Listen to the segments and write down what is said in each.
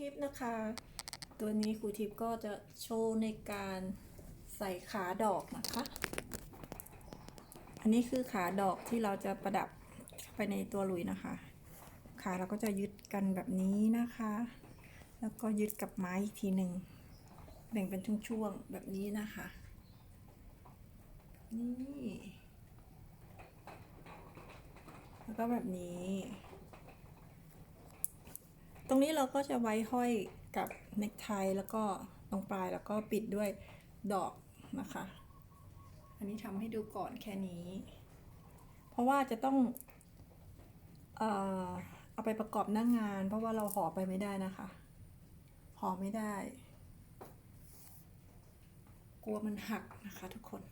ทิพย์นะคะ ตัวนี้ครูทิพย์ก็จะโชว์ในการใส่ขาดอกนะคะ อันนี้คือขาดอกที่เราจะประดับไปในตัวหลุยนะคะ ขาเราก็จะยึดกันแบบนี้นะคะ แล้วก็ยึดกับไม้อีกทีหนึ่งแบ่งเป็นช่วงๆแบบนี้นะคะ นี่ แล้วก็แบบนี้ ตรงนี้เราก็จะไว้ห้อยกับเนคไทแล้วก็ตรงปลายแล้วก็ปิดด้วยดอกนะคะ อันนี้ทำให้ดูก่อนแค่นี้ เพราะว่าจะต้องเอ่อเอาไปประกอบหน้างงาน เพราะว่าเราห่อไปไม่ได้นะคะห่อไม่ได้ กลัวมันหักนะคะทุกคน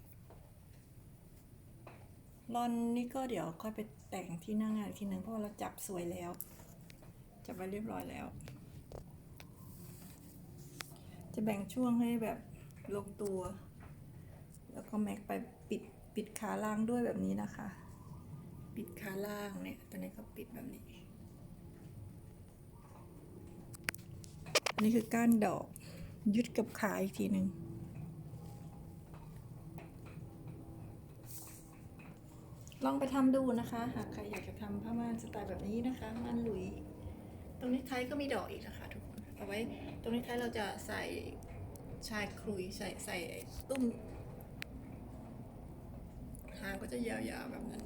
รอนนี่ก็เดี๋ยวค่อยไปแต่งที่หน้างงานอีกทีนึงเพราะว่าเราจับสวยแล้ว จับไว้เรียบร้อยแล้ว จะแบ่งช่วงให้แบบลงตัว แล้วก็แม็กไปปิดปิดขาล่างด้วยแบบนี้นะคะ ปิดขาล่างเนี่ยตอนนี้ก็ปิดแบบนี้นนี้คือก้านดอกยึดกับขาอีกทีหนึ่งลองไปทำดูนะคะ หากใครอยากจะทำผ้าม่านสไตล์แบบนี้นะคะม่านหลุย ตรงนี้ไทยก็มีดอกอีกนะคะทุกคนเอาไว้ตรงนี้ไทยเราจะใส่ชายคลุยใส่ใส่ตุ้มหางก็จะยาวๆแบบนั้น